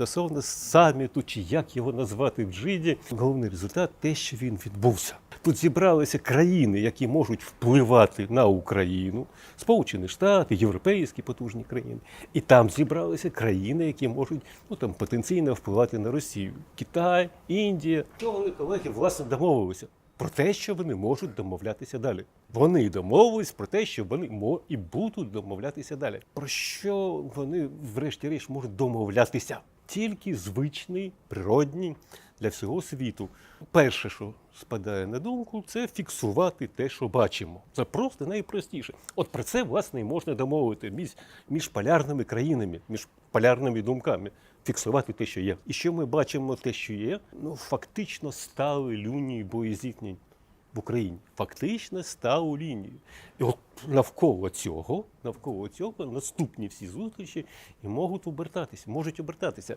стосовно саміту, чи як його назвати в Джиді. Головний результат те, що він відбувся. Тут зібралися країни, які можуть впливати на Україну, Сполучені Штати, європейські потужні країни. І там зібралися країни, які можуть ну там потенційно впливати на Росію. Китай, Індія. Що вони, колеги, власне домовилися про те, що вони можуть домовлятися далі. Вони домовились про те, що вони мо і будуть домовлятися далі. Про що вони, врешті-решт, можуть домовлятися? Тільки звичний, природній для всього світу. Перше, що спадає на думку, це фіксувати те, що бачимо. Це просто найпростіше. От про це, власне, і можна домовити між, між полярними країнами, між полярними думками. Фіксувати те, що є. І що ми бачимо, те, що є, ну фактично стали лінії боєзіткнень в Україні. Фактично стали лінією. І от навколо цього, навколо цього наступні всі зустрічі і можуть обертатися, можуть обертатися.